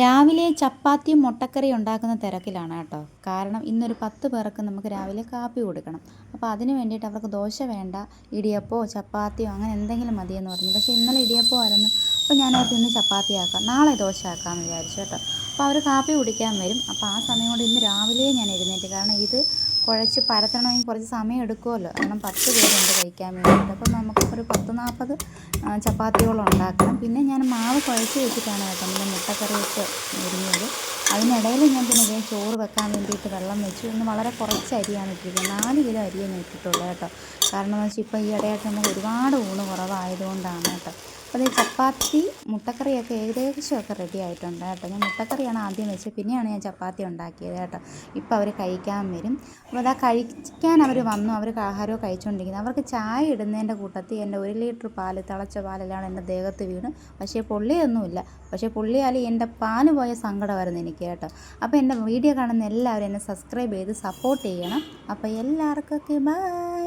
രാവിലെ ചപ്പാത്തിയും മുട്ടക്കറിയും ഉണ്ടാക്കുന്ന തിരക്കിലാണ് കേട്ടോ. കാരണം ഇന്നൊരു പത്ത് പേർക്ക് നമുക്ക് രാവിലെ കാപ്പി കൊടുക്കണം. അപ്പോൾ അതിന് വേണ്ടിയിട്ട് അവർക്ക് ദോശ വേണ്ട ഇടിയപ്പോ ചപ്പാത്തിയോ അങ്ങനെ എന്തെങ്കിലും മതിയെന്ന് പറഞ്ഞു. പക്ഷേ ഇന്നലെ ഇടിയപ്പോ ആയിരുന്നു. അപ്പോൾ ഓർത്ത് ഇന്ന് ചപ്പാത്തി ആക്കാം നാളെ ദോശ ആക്കാമെന്ന് വിചാരിച്ചു കേട്ടോ. അപ്പോൾ അവർ കാപ്പി കുടിക്കാൻ വരും. അപ്പോൾ ആ സമയം കൊണ്ട് ഇന്ന് രാവിലെ ഞാൻ എഴുന്നേറ്റ്. കാരണം ഇത് കുഴച്ച് പരത്തണമെങ്കിൽ കുറച്ച് സമയം എടുക്കുമല്ലോ. കാരണം പത്ത് പേരുണ്ട് കഴിക്കാൻ വേണ്ടിയിട്ട്. അപ്പോൾ നമുക്കൊരു പത്ത് നാൽപ്പത് ചപ്പാത്തിയോളം ഉണ്ടാക്കണം. പിന്നെ ഞാൻ മാവ് കുഴച്ച് വെച്ചിട്ടാണ് കേട്ടോ നമ്മുടെ മുട്ടക്കറി വെച്ച് ഒരുങ്ങിയത്. അതിനിടയിൽ ഞാൻ പിന്നെ ഇതേ ചോറ് വെക്കാൻ വേണ്ടിയിട്ട് വെള്ളം വെച്ചു. ഇന്ന് വളരെ കുറച്ച് അരിയാണ് ഇട്ടിരിക്കുന്നത്. നാല് കിലോ അരിയാണ് ഇട്ടിട്ടുള്ളത് ഇട്ടിട്ടുള്ളൂ കേട്ടോ. കാരണം എന്ന് വെച്ചാൽ ഇപ്പോൾ ഈ ഇടയായിട്ട് നമുക്ക് ഒരുപാട് ഊണ് കുറവായതുകൊണ്ടാണ് കേട്ടോ. അപ്പോൾ ഈ ചപ്പാത്തി മുട്ടക്കറിയൊക്കെ ഏകദേശമൊക്കെ റെഡി ആയിട്ടുണ്ട് കേട്ടോ. ഞാൻ മുട്ടക്കറിയാണ് ആദ്യം വെച്ചത് പിന്നെയാണ് ഞാൻ ചപ്പാത്തി ഉണ്ടാക്കിയത് കേട്ടോ. ഇപ്പോൾ അവർ കഴിക്കാൻ വരും. അപ്പോൾ അതാ കഴിക്കാൻ അവർ വന്നു അവർ ആഹാരമോ കഴിച്ചുകൊണ്ടിരിക്കുന്നത് അവർക്ക് ചായ ഇടുന്നതിന്റെ കൂട്ടത്തിൽ എന്റെ ഒരു ലിറ്റർ പാൽ തിളച്ച പാലെല്ലാം എന്റെ ദേഹത്ത് വീണ്. പക്ഷേ പുള്ളിയൊന്നുമില്ല. പക്ഷേ പൊള്ളിയാൽ എന്റെ പാൽ പോയ സങ്കടമായിരുന്നു എനിക്ക് കേട്ടോ. അപ്പോൾ എന്റെ വീഡിയോ കാണുന്ന എല്ലാവരും എന്നെ സബ്സ്ക്രൈബ് ചെയ്ത് സപ്പോർട്ട് ചെയ്യണം. അപ്പോൾ എല്ലാവർക്കൊക്കെ ബൈ